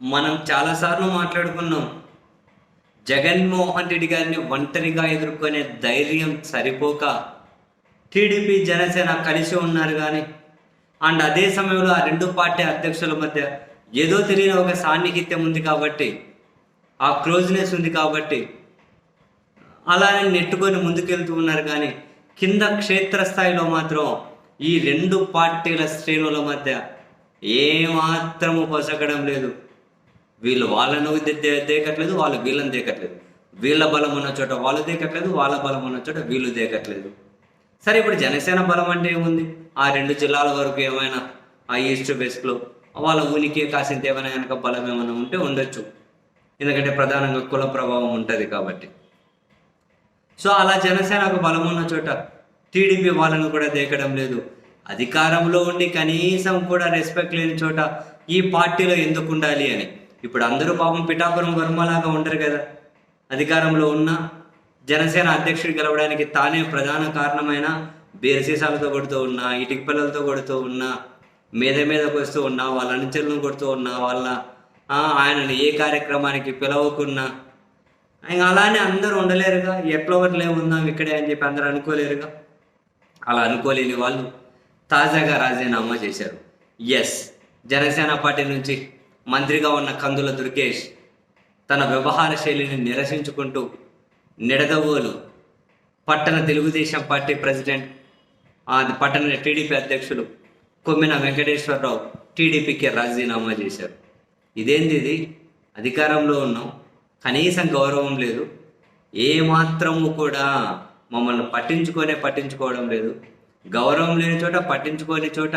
మనం చాలాసార్లు మాట్లాడుకున్నాం. జగన్మోహన్ రెడ్డి గారిని ఒంటరిగా ఎదుర్కొనే ధైర్యం సరిపోక టీడీపీ జనసేన కలిసి ఉన్నారు కానీ అండ్ అదే సమయంలో ఆ రెండు పార్టీ అధ్యక్షుల మధ్య ఏదో తెలియని ఒక సాన్నిహిత్యం ఉంది కాబట్టి ఆ క్లోజ్నెస్ ఉంది కాబట్టి అలానే నెట్టుకొని ముందుకెళ్తూ ఉన్నారు కానీ కింద క్షేత్రస్థాయిలో మాత్రం ఈ రెండు పార్టీల శ్రేణుల మధ్య ఏమాత్రము పొసగడం లేదు. వీళ్ళు వాళ్ళను దేకట్లేదు వాళ్ళు వీళ్ళని దేకట్లేదు. వీళ్ళ బలం ఉన్న చోట వాళ్ళు దేకట్లేదు వాళ్ళ బలం ఉన్న చోట వీళ్ళు దేకట్లేదు. సరే ఇప్పుడు జనసేన బలం అంటే ఏముంది? ఆ రెండు జిల్లాల వరకు ఏమైనా ఆ ఈస్ట్ వెస్ట్లో వాళ్ళ ఊనికి కాసింత ఏమైనా కనుక బలం ఏమైనా ఉంటే ఉండొచ్చు. ఎందుకంటే ప్రధానంగా కుల ప్రభావం ఉంటుంది కాబట్టి. సో అలా జనసేనకు బలం ఉన్న చోట టీడీపీ వాళ్ళను కూడా దేకడం లేదు. అధికారంలో ఉండి కనీసం కూడా రెస్పెక్ట్ లేని చోట ఈ పార్టీలో ఎందుకు ఉండాలి అని. ఇప్పుడు అందరూ పాపం పిఠాపురం వర్మలాగా ఉండరు కదా. అధికారంలో ఉన్న జనసేన అధ్యక్షుడు గెలవడానికి తానే ప్రధాన కారణమైన బీరసీసాలతో కొడుతూ ఉన్నా ఇటుక పిల్లలతో కొడుతూ ఉన్నా మీద మీదకు వస్తూ ఉన్నా వాళ్ళ అనుచరులను కొడుతూ ఉన్నా వాళ్ళ ఆయనను ఏ కార్యక్రమానికి పిలవకున్నా. ఇంకా అలానే అందరూ ఉండలేరుగా. ఎట్లా ఒకట్లే ఉందాం ఇక్కడే అని చెప్పి అందరూ అనుకోలేరుగా. అలా అనుకోలేని వాళ్ళు తాజాగా రాజీనామా చేశారు. ఎస్ జనసేన పార్టీ నుంచి మంత్రిగా ఉన్న కందుల దుర్గేష్ తన వ్యవహార శైలిని నిరసించుకుంటూ నిడదవోలు పట్టణ తెలుగుదేశం పార్టీ ప్రెసిడెంట్ పట్టణ టీడీపీ అధ్యక్షులు కొమ్మిన వెంకటేశ్వరరావు టీడీపీకి రాజీనామా చేశారు. ఇదేంది ఇది? అధికారంలో ఉన్నాం. కనీసం గౌరవం లేదు. ఏమాత్రము కూడా మమ్మల్ని పట్టించుకొనే పట్టించుకోవడం లేదు. గౌరవం లేని చోట పట్టించుకోని చోట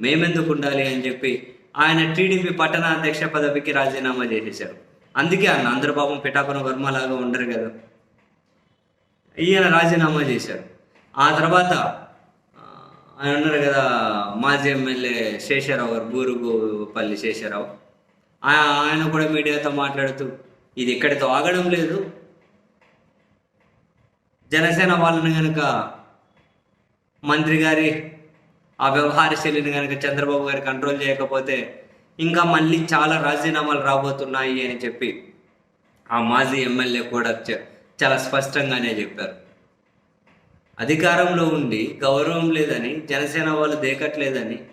మేమెందుకు ఉండాలి అని చెప్పి ఆయన టీడీపీ పట్టణ అధ్యక్ష పదవికి రాజీనామా చేసేశారు. అందుకే ఆయన అందరు పాపం పిఠాపురం వర్మలాగా ఉండరు కదా. ఈయన రాజీనామా చేశారు. ఆ తర్వాత ఆయన ఉన్నారు కదా మాజీ ఎమ్మెల్యే శేషారావు గారు బూరుగుపల్లి శేషారావు. ఆయన కూడా మీడియాతో మాట్లాడుతూ ఇది ఇక్కడితో ఆగడం లేదు. జనసేన వాళ్ళని కనుక మంత్రి గారి ఆ వ్యవహార శైలిని కనుక చంద్రబాబు గారు కంట్రోల్ చేయకపోతే ఇంకా మళ్ళీ చాలా రాజీనామాలు రాబోతున్నాయి అని చెప్పి ఆ మాజీ ఎమ్మెల్యే కూడా చాలా స్పష్టంగానే చెప్పారు. అధికారంలో ఉండి గౌరవం లేదని జనసేన వాళ్ళు దేకట్లేదని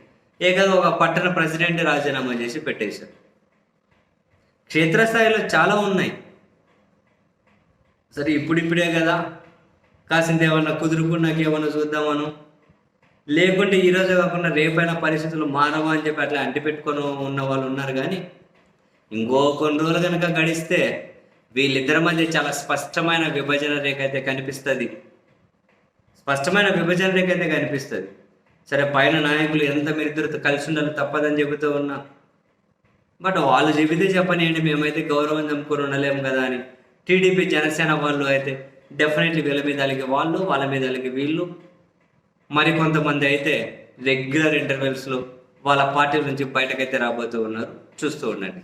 ఏకంగా ఒక పట్టణ ప్రెసిడెంట్ రాజీనామా చేసి పెట్టేశారు. క్షేత్రస్థాయిలో చాలా ఉన్నాయి. సరే ఇప్పుడిప్పుడే కదా. కాసింత ఏమన్నా కుదురుకున్నాకేమన్నా చూద్దామను. లేకుంటే ఈరోజు కాకుండా రేపైనా పరిస్థితులు మారవా అని చెప్పి అట్లా అంటిపెట్టుకొని ఉన్న వాళ్ళు ఉన్నారు కానీ ఇంకో కొన్ని రోజులు కనుక గడిస్తే వీళ్ళిద్దరి మధ్య చాలా స్పష్టమైన విభజన రేఖ అయితే కనిపిస్తుంది. స్పష్టమైన విభజన రేఖ అయితే కనిపిస్తుంది. సరే పైన నాయకులు ఎంత మీరిద్దరు కలిసి ఉండాలి తప్పదని చెబుతూ ఉన్నా. బట్ వాళ్ళు చెబితే చెప్పనియండి మేమైతే గౌరవం చంపుకొని ఉండలేము కదా అని. టీడీపీ జనసేన వాళ్ళు అయితే డెఫినెట్లీ వీళ్ళ మీద అలిగే వాళ్ళు వాళ్ళ మీద అలిగే వీళ్ళు. మరి కొంతమంది అయితే రెగ్యులర్ ఇంటర్వెల్స్లో వాళ్ళ పార్టీ నుంచి బయటకైతే రాబోతూ ఉన్నారు. చూస్తూ ఉండండి.